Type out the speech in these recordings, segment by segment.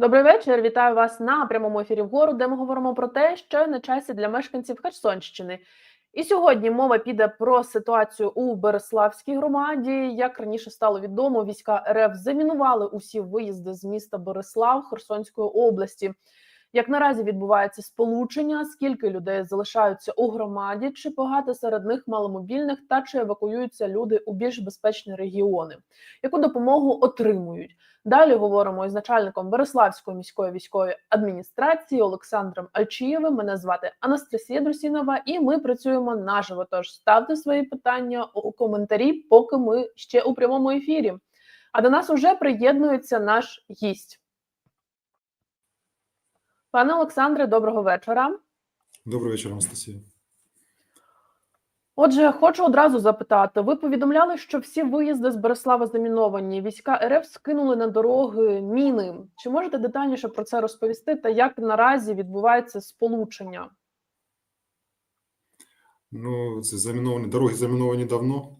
Добрий вечір. Вітаю вас на прямому ефірі вгору, де ми говоримо про те, що на часі для мешканців Херсонщини. І сьогодні мова піде про ситуацію у Береславській громаді. Як раніше стало відомо, війська РФ замінували усі виїзди з міста Береслав Херсонської області. Як наразі відбувається сполучення, скільки людей залишаються у громаді, чи багато серед них маломобільних, та чи евакуюються люди у більш безпечні регіони, яку допомогу отримують? Далі говоримо із начальником Береславської міської військової адміністрації Олександром Альчієвим. Мене звати Анастасія Друсінова, і ми працюємо наживо. Тож ставте свої питання у коментарі, поки ми ще у прямому ефірі. А до нас уже приєднується наш гість. Пане Олександре, доброго вечора. Добрий вечір, Анастасія. Отже, хочу одразу запитати: ви повідомляли, що всі виїзди з Береслава заміновані. Війська РФ скинули на дороги міни. Чи можете детальніше про це розповісти? Та як наразі відбувається сполучення? Ну, це заміновані дороги заміновані давно.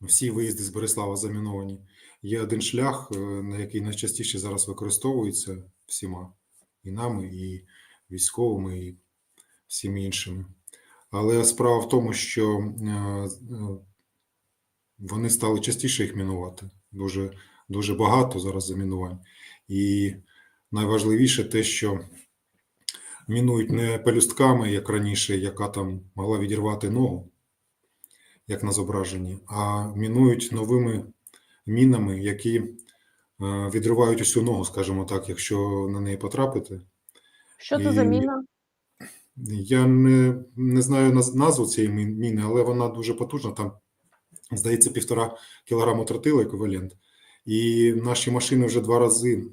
Всі виїзди з Береслава заміновані. Є один шлях, е, на який найчастіше зараз використовується всіма і нами, і військовими, і всіми іншими. Але справа в тому, що е, е, вони стали частіше їх мінувати. Дуже, дуже багато зараз замінувань. І найважливіше те, що мінують не пелюстками, як раніше, яка там могла відірвати ногу, як на зображенні, а мінують новими мінами, які відривають усю ногу, скажімо так, якщо на неї потрапити. Що це за міна? Я не, не знаю назву цієї міни, але вона дуже потужна. Там, здається, півтора кілограму тротилу еквівалент. І наші машини вже два рази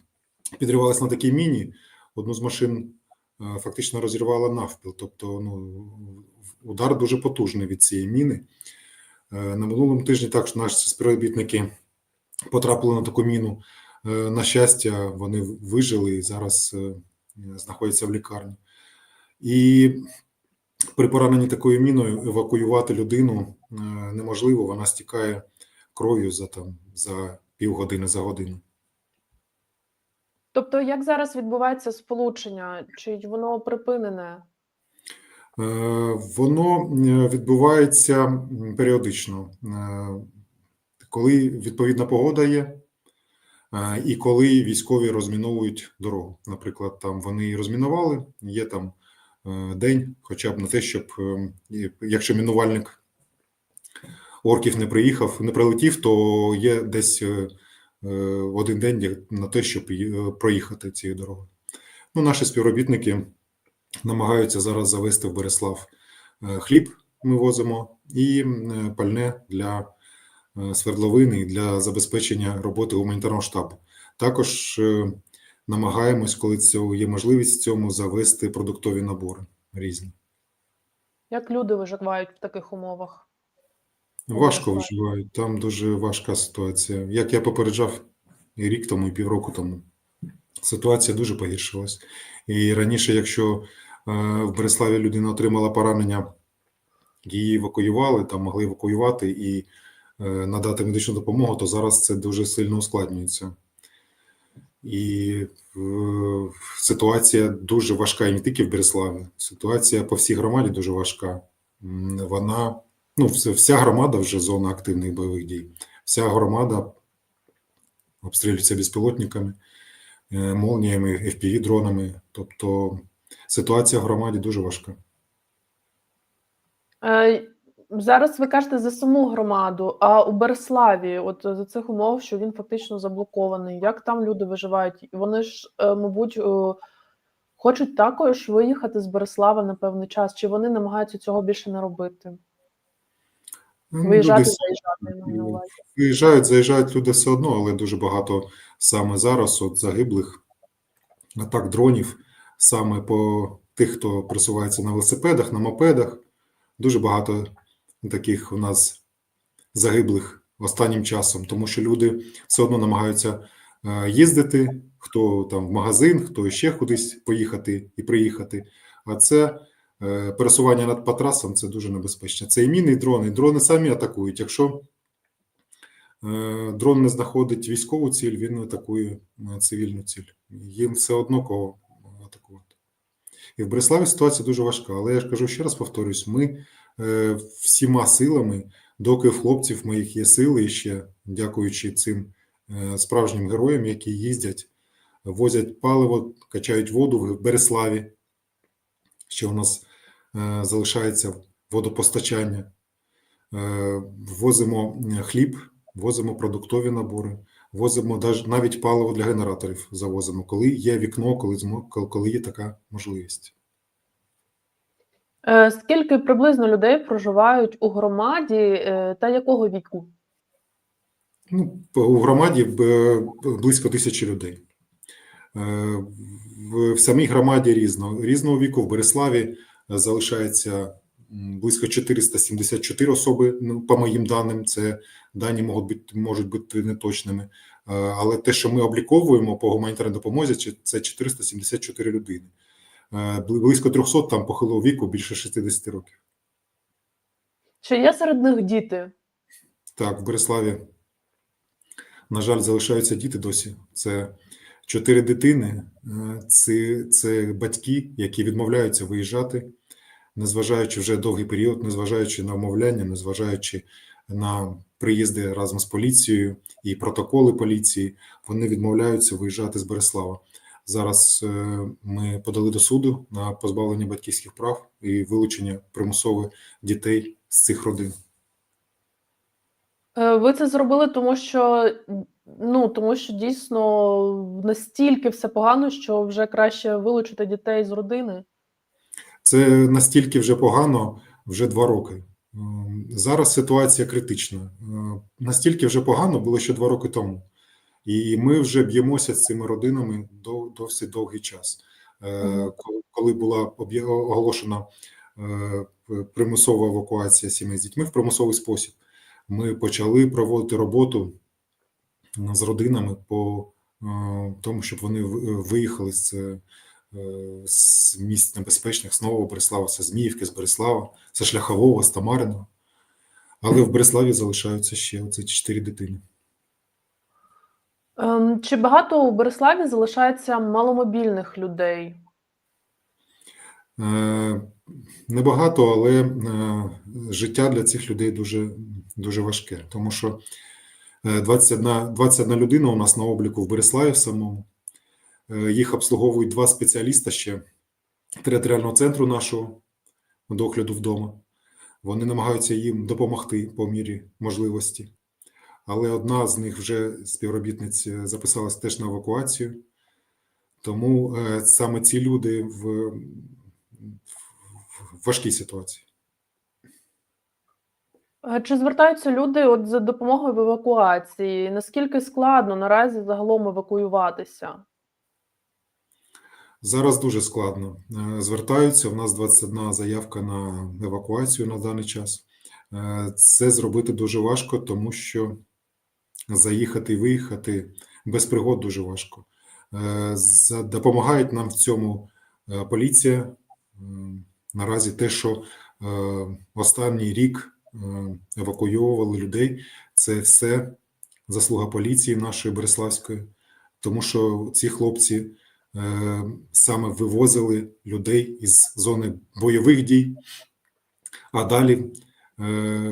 підривались на такій міні. Одну з машин фактично розірвала навпіл. Тобто, ну, удар дуже потужний від цієї міни. Е, На минулому тижні також наші співробітники потрапили на таку міну. Е, На щастя, вони вижили і зараз е, знаходяться в лікарні. І при пораненні такою міною евакуювати людину е, неможливо, вона стікає кров'ю за там за півгодини, за годину. Тобто, як зараз відбувається сполучення? Чи воно припинене? Воно відбувається періодично, коли відповідна погода є, е, і коли військові розміновують дорогу. Наприклад, там вони розмінували, є там е, день, хоча б на те, щоб е, якщо мінувальник орків не приїхав, не прилетів, то є десь один день на те, щоб проїхати цією дорогою. Ну, наші співробітники намагаються зараз завести в Береслав хліб. Ми возимо і пальне для свердловини і для забезпечення роботи гуманітарного штабу. Також е, намагаємось, коли це є можливість, в цьому завести продуктові набори різні. Як люди виживають в таких умовах? Важко виживають, там дуже важка ситуація. Як я попереджав і рік тому, і півроку тому, ситуація дуже погіршилась. І раніше, якщо е, в Береславі людина отримала поранення, її евакуювали, там могли евакуювати і е, надати медичну допомогу, то зараз це дуже сильно ускладнюється. І е, ситуація дуже важка і не тільки в Береславі. Ситуація по всій громаді дуже важка. Вона ну, вся, громада вже зона активних бойових дій. Вся громада обстрілюється безпілотниками, е, молніями, FPV-дронами. Тобто ситуація в громаді дуже важка. Е, зараз ви кажете за саму громаду, а у Береславі, от за цих умов, що він фактично заблокований. Як там люди виживають? Вони ж, е, мабуть, е, хочуть також виїхати з Береслава на певний час, чи вони намагаються цього більше не робити? Ну, Виїжджати, люди заїжджати на увазі. Виїжджають, заїжджають люди все одно, але дуже багато саме зараз от загиблих атак дронів, саме по тих, хто просувається на велосипедах, на мопедах. Дуже багато таких у нас загиблих останнім часом, тому що люди все одно намагаються е, їздити, хто там в магазин, хто ще кудись поїхати і приїхати. А це е, пересування над по це дуже небезпечно. Це і міни, і дрони. Дрони самі атакують. Якщо е, дрон не знаходить військову ціль, він атакує цивільну ціль. Їм все одно кого атакувати. І в Береславі ситуація дуже важка. Але я ж кажу ще раз повторюсь: ми всіма силами, доки в хлопців моїх є сили, ще дякуючи цим е, справжнім героям, які їздять, возять паливо, качають воду в Береславі. Ще у нас е, залишається водопостачання. Е, Возимо е, хліб, возимо продуктові набори, возимо навіть паливо для генераторів завозимо, коли є вікно, коли- коли є така можливість. Е, Скільки приблизно людей проживають у громаді е, та якого віку? Ну, у громаді близько тисячі людей. Е, В, самій громаді різно, різного віку в Береславі е, залишається близько 474 особи, ну, по моїм даним, це дані можуть бути, можуть бути неточними. Е, Але те, що ми обліковуємо по гуманітарній допомозі, це 474 людини. Е, бли- Близько 300 там похилого віку, більше 60 років. Чи є серед них діти? Так, в Береславі, на жаль, залишаються діти досі. Це чотири дитини, це, це батьки, які відмовляються виїжджати, незважаючи вже довгий період, незважаючи на вмовляння, незважаючи на приїзди разом з поліцією і протоколи поліції, вони відмовляються виїжджати з Береслава. Зараз е, ми подали до суду на позбавлення батьківських прав і вилучення примусове дітей з цих родин. Е, Ви це зробили, тому що ну тому що дійсно настільки все погано, що вже краще вилучити дітей з родини. Це настільки вже погано вже два роки. Ем, Зараз ситуація критична. Е, Настільки вже погано було ще два роки тому. І ми вже б'ємося з цими родинами до досить довгий час. Е, коли- була оголошена е, примусова евакуація сімей з дітьми в примусовий спосіб, ми почали проводити роботу з родинами по е, тому, щоб вони виїхали з, з місць небезпечних з Нового Береслава, це з Міївки, з Береслава, з Шляхового, з Тамарина. Але в Береславі залишаються ще оці чотири дитини. Ем, Чи багато у Береславі залишається маломобільних людей? Е, Небагато, але е, життя для цих людей дуже, дуже важке, тому що е, 21, 21 людина у нас на обліку в Береславі в самому. Їх обслуговують два спеціаліста ще територіального центру нашого догляду вдома. Вони намагаються їм допомогти по мірі можливості. Але одна з них вже співробітниць е, записалась теж на евакуацію. Тому е, саме ці люди в, в, в важкій ситуації. Чи звертаються люди от за допомогою в евакуації? Наскільки складно наразі загалом евакуюватися? Зараз дуже складно. Е, Звертаються. У нас 21 заявка на евакуацію на даний час. Це зробити дуже важко, тому що заїхати і виїхати без пригод дуже важко. Е, Допомагають нам в цьому е, поліція. Наразі те, що е, останній рік е, евакуйовували людей, це все заслуга поліції нашої Береславської, тому що ці хлопці е, саме вивозили людей із зони бойових дій, а далі е,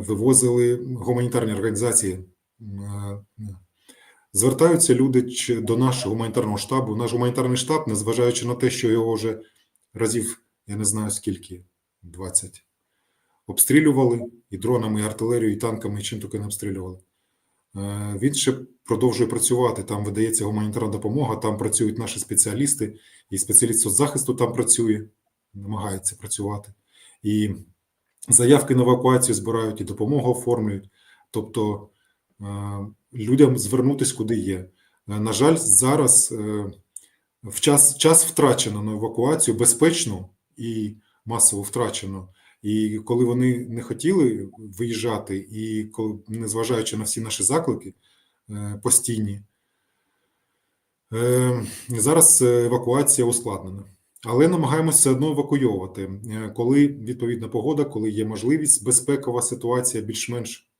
вивозили гуманітарні організації. Е, Звертаються люди до нашого гуманітарного штабу. Наш гуманітарний штаб, незважаючи на те, що його вже разів, я не знаю скільки, 20, обстрілювали і дронами, і артилерією, і танками, і чим тільки не обстрілювали. Е, Він ще продовжує працювати. Там видається гуманітарна допомога, там працюють наші спеціалісти, і спеціаліст соцзахисту там працює, намагається працювати. І заявки на евакуацію збирають, і допомогу оформлюють. Тобто людям звернутися куди є. Е, На жаль, зараз е, в час, час втрачено на евакуацію безпечно і масово втрачено. І коли вони не хотіли виїжджати, і коли, незважаючи на всі наші заклики е, постійні, е, зараз е, евакуація ускладнена. Але намагаємося одно евакуйовувати, Е, коли відповідна погода, коли є можливість, безпекова ситуація більш-менш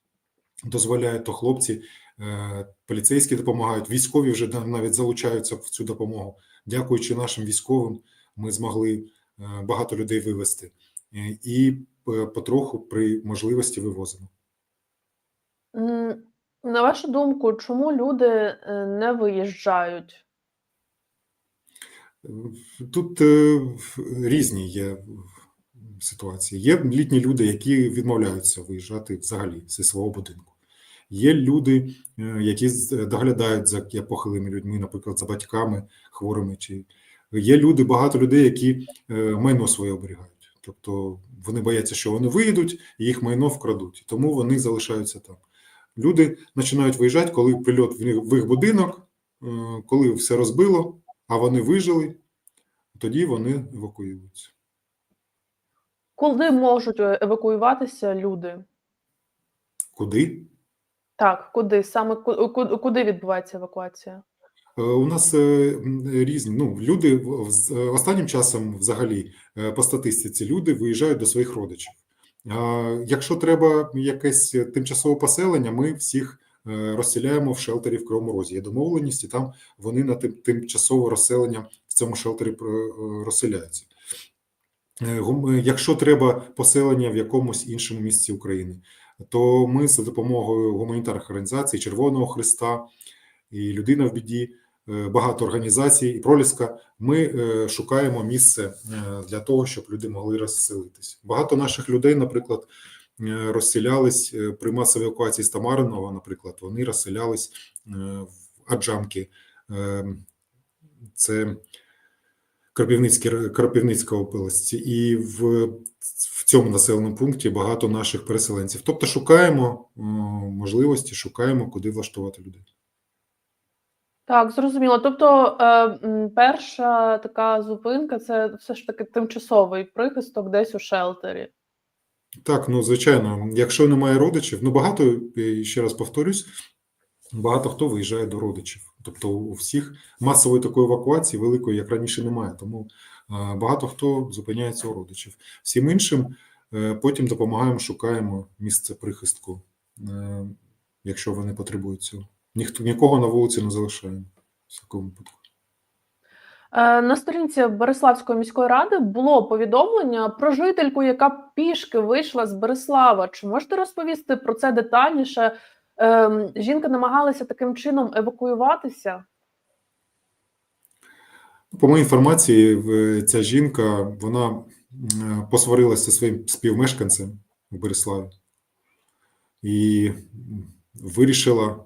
дозволяє, то хлопці е, поліцейські допомагають, військові вже навіть залучаються в цю допомогу. Дякуючи нашим військовим, ми змогли е, багато людей вивезти Е, і потроху при можливості вивозимо. На вашу думку, чому люди не виїжджають? Тут різні є ситуації. Є літні люди, які відмовляються виїжджати взагалі зі свого будинку. Є люди, е, які доглядають за похилими людьми, наприклад, за батьками хворими. Чи є люди, багато людей, які е, майно своє оберігають. Тобто вони бояться, що вони виїдуть, і їх майно вкрадуть, тому вони залишаються там. Люди починають виїжджати, коли прильот в їх будинок, е, коли все розбило, а вони вижили, тоді вони евакуюються. Коли можуть е, евакуюватися люди? Куди? Так, куди? Саме ку- ку- куди відбувається евакуація? Е, У нас е, різні. Ну, люди з- е, останнім часом, взагалі, по статистиці, люди виїжджають до своїх родичів. Якщо треба якесь тимчасове поселення, ми всіх розселяємо в шелтері в Кривому Розі. Є домовленість, і там вони на тим- тимчасове розселення в цьому шелтері е, розселяються. Гум- Якщо треба поселення в якомусь іншому місці України, то ми за допомогою гуманітарних організацій, Червоного Христа і Людина в біді, е, багато організацій і проліска. Ми е, шукаємо місце е, для того, щоб люди могли розселитись. Багато наших людей, наприклад, розселялись при масовій евакуації з Тамаринова, наприклад, вони розселялись в Аджамки. Це Кропивницький, Кропивницька область, і в цьому населеному пункті багато наших переселенців. Тобто шукаємо можливості, шукаємо, куди влаштувати людей. Так, зрозуміло. Тобто, е, перша така зупинка це все ж таки тимчасовий прихисток десь у шелтері. Так, ну звичайно, якщо немає родичів, ну багато ще раз повторюсь, багато хто виїжджає до родичів. Тобто у всіх масової такої евакуації великої, як раніше, немає. Тому багато хто зупиняється у родичів. Всім іншим е, потім допомагаємо, шукаємо місце прихистку, е, якщо вони потребують цього. Ніхто нікого на вулиці не залишаємо в такому випадку. Е, На сторінці Береславської міської ради було повідомлення про жительку, яка пішки вийшла з Береслава. Чи можете розповісти про це детальніше? Ем, Жінка намагалася таким чином евакуюватися. По моїй інформації, ця жінка вона посварилася зі своїм співмешканцем у Береславі і вирішила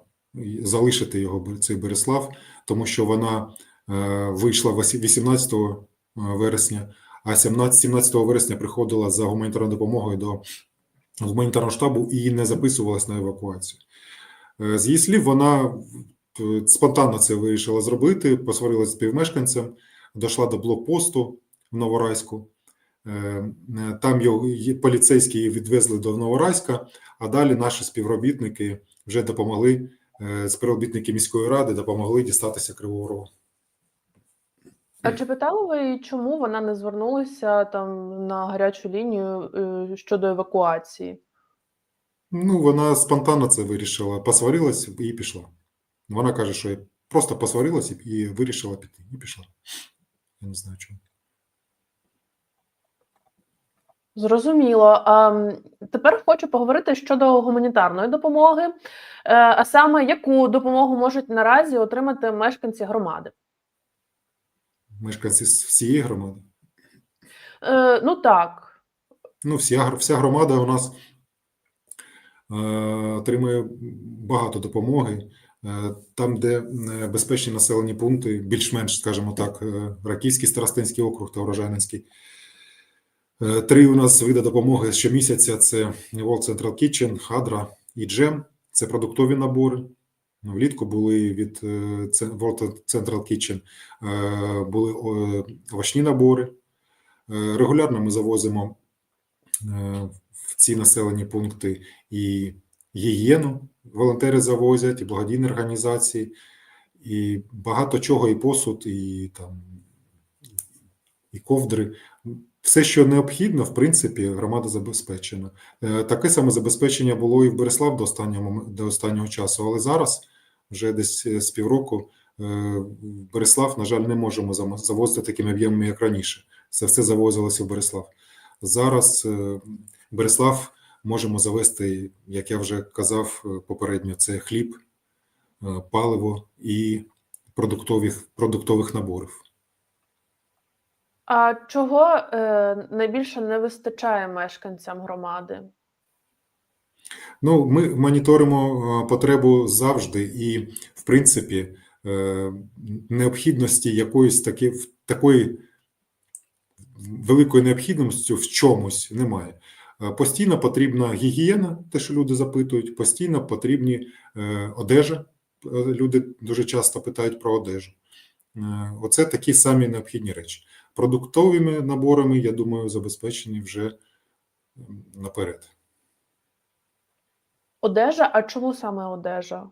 залишити його цей Береслав, тому що вона е, вийшла 18 вересня, а 17, 17 вересня приходила за гуманітарною допомогою до гуманітарного штабу і не записувалась на евакуацію. Е, З її слів, вона е, спонтанно це вирішила зробити, посварилася з співмешканцем, дійшла до блокпосту в Новорайську. Е, Там його поліцейські її відвезли до Новорайська, а далі наші співробітники вже допомогли, співробітники міської ради допомогли дістатися Кривого Рогу. А чи питали ви, чому вона не звернулася там на гарячу лінію щодо евакуації? Ну, вона спонтанно це вирішила, посварилась і пішла. Вона каже, що я просто посварилась і- вирішила піти, і пішла. Я не знаю чому. Зрозуміло. Тепер хочу поговорити щодо гуманітарної допомоги, е, а саме яку допомогу можуть наразі отримати мешканці громади. Мешканці всієї громади. Е, Ну так, Ну, вся, вся громада у нас отримує багато допомоги. Е, там, де е, безпечні населені пункти, більш-менш, скажімо так, е, Раківський, Старостинський округ та Урожайницький. Е, Три у нас види допомоги щомісяця: це World Central Kitchen, Хадра і Джем. Це продуктові набори. Влітку були від е, World Central Kitchen е, були е, овочні набори. Е, Регулярно ми завозимо е, в ці населені пункти і гігієну. Волонтери завозять, і благодійні організації, і багато чого, і посуд, і там і ковдри. все, що необхідно, в принципі, громада забезпечена. Е, Таке саме забезпечення було і в Береслав до останнього, до останнього часу, але зараз, вже десь е, з півроку, е, в Береслав, на жаль, не можемо завозити такими об'ємами, як раніше. Це все завозилося в Береслав. Зараз е, Береслав можемо завести, як я вже казав е, попередньо, це хліб, е, паливо і продуктових, продуктових наборів. А чого е, найбільше не вистачає мешканцям громади? Ну, ми моніторимо е, потребу завжди, і, в принципі, е, необхідності якоїсь таки, такої великої необхідності в чомусь немає. Е, Постійно потрібна гігієна, те, що люди запитують, постійно потрібні е, одежа. Е, Люди дуже часто питають про одежу. Оце такі самі необхідні речі. Продуктовими наборами, я думаю, забезпечені вже наперед. Одежа, а чому саме одежа?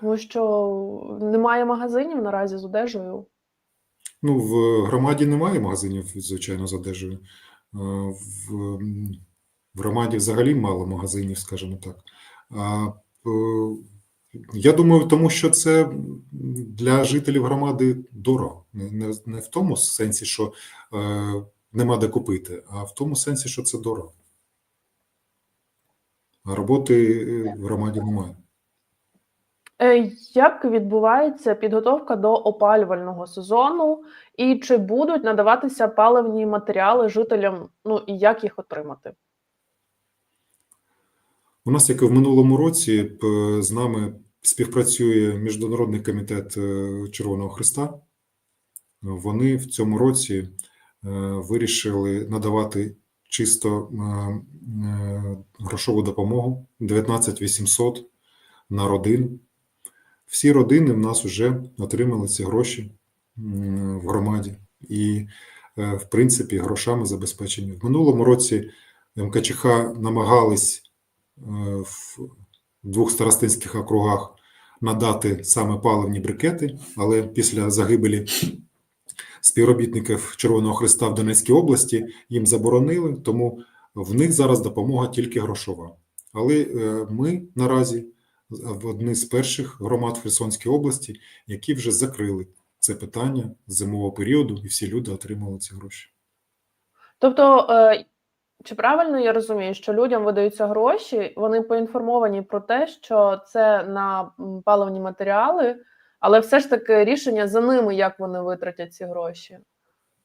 Тому що немає магазинів наразі з одежею. Ну, в громаді немає магазинів, звичайно, з одежею. В, в громаді взагалі мало магазинів, скажімо так. А, е, я думаю, тому що це для жителів громади дорого. Не, не, в тому сенсі, що е, нема де купити, а в тому сенсі, що це дорого. А роботи е, в громаді немає. Е, Як відбувається підготовка до опалювального сезону, і чи будуть надаватися паливні матеріали жителям? Ну і як їх отримати? У нас, як і в минулому році, з нами співпрацює Міжнародний комітет е, Червоного Христа. Вони в цьому році е, вирішили надавати чисто е, грошову допомогу 19 800 на родину. Всі родини в нас вже отримали ці гроші в громаді. І, в принципі, грошами забезпечені. В минулому році МКЧХ намагались в двох старостинських округах надати саме паливні брикети, але після загибелі співробітників Червоного Христа в Донецькій області їм заборонили, тому в них зараз допомога тільки грошова. Але е, ми наразі в одні з перших громад в Херсонській області, які вже закрили це питання зимового періоду, і всі люди отримали ці гроші. Тобто, е, чи правильно я розумію, що людям видаються гроші, вони поінформовані про те, що це на паливні матеріали, але все ж таки рішення за ними, як вони витратять ці гроші.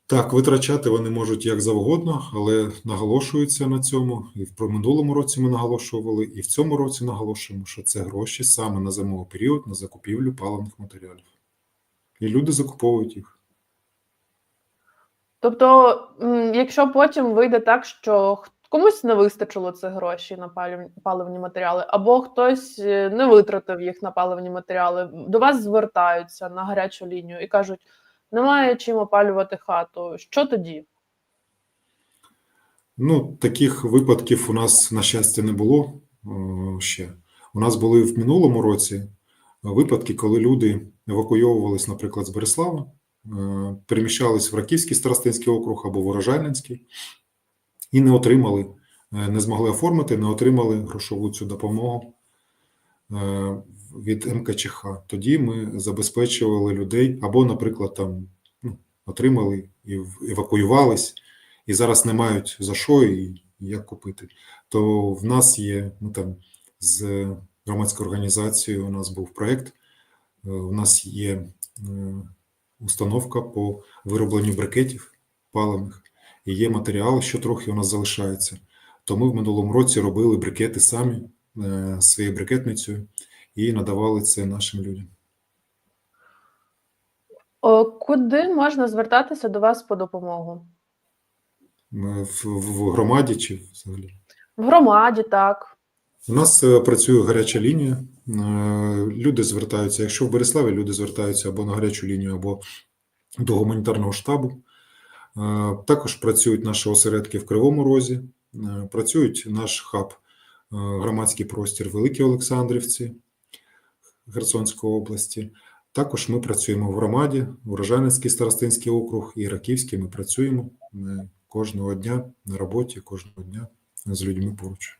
Так, витрачати вони можуть як завгодно, але наголошуються на цьому. І в минулому році ми наголошували, і в цьому році наголошуємо, що це гроші саме на зимовий період на закупівлю паливних матеріалів. І люди закуповують їх. Тобто, якщо потім вийде так, що комусь не вистачило цих грошей на паливні матеріали, або хтось е, не витратив їх на паливні матеріали, до вас звертаються на гарячу лінію і кажуть: немає чим опалювати хату. Що тоді? Ну, таких випадків у нас, на щастя, не було е, ще. У нас були в минулому році випадки, коли люди евакуйовувались, наприклад, з Береслава, переміщались в Раківський старостинський округ або в Урожайненський і не отримали, е, не змогли оформити, не отримали грошову цю допомогу е, від МКЧХ. Тоді ми забезпечували людей або, наприклад, там ну, отримали і евакуювались, і зараз не мають за що і як купити. То в нас є, ми там з громадською організацією, у нас був проєкт, е, у нас є е, установка по виробленню брикетів паливних, і є матеріали, що трохи у нас залишається. То ми в минулому році робили брикети самі е, своєю брикетницею і надавали це нашим людям. О, куди можна звертатися до вас по допомогу? В, в громаді чи взагалі? В громаді, так. У нас е, працює гаряча лінія. Е, Люди звертаються, якщо в Береславі люди звертаються або на гарячу лінію, або до гуманітарного штабу. Е, Також працюють наші осередки в Кривому Розі, працюють наш хаб, громадський простір Великій Олександрівці Херсонської області. Також ми працюємо в громаді, Урожайницький старостинський округ і Раківський. Ми працюємо. Ми кожного дня на роботі, кожного дня з людьми поруч.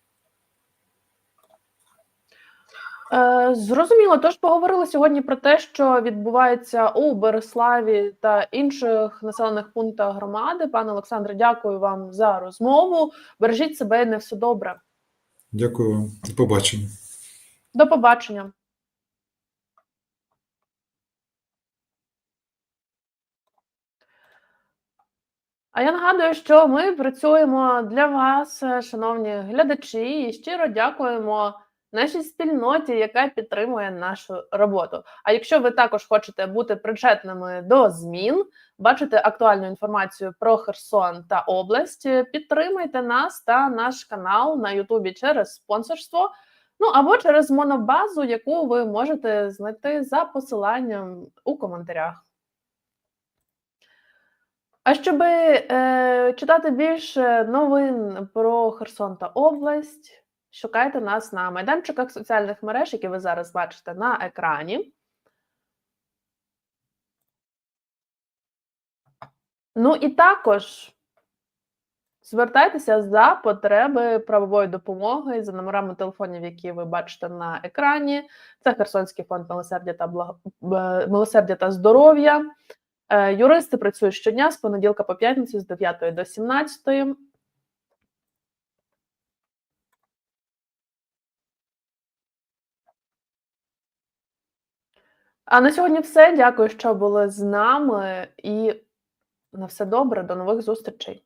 Е, Зрозуміло, тож поговорили сьогодні про те, що відбувається у Береславі та інших населених пунктах громади. Пане Олександре, дякую вам за розмову. Бережіть себе не все добре. Дякую вам. До побачення. До побачення. А я нагадую, що ми працюємо для вас, е, шановні глядачі, і щиро дякуємо нашій спільноті, яка підтримує нашу роботу. А якщо ви також хочете бути причетними до змін, бачити актуальну інформацію про Херсон та область, підтримайте нас та наш канал на Ютубі через спонсорство. Ну або через монобазу, яку ви можете знайти за посиланням у коментарях. А щоб е, читати більше новин про Херсон та область, шукайте нас на майданчиках соціальних мереж, які ви зараз бачите на екрані. Ну і також звертайтеся за потреби правової допомоги за номерами телефонів, які ви бачите на екрані. Це Херсонський фонд милосердя та благо... милосердя та здоров'я. Е, Юристи працюють щодня з понеділка по п'ятницю з 9 до 17. А на сьогодні все. Дякую, що були з нами, і на все добре. До нових зустрічей.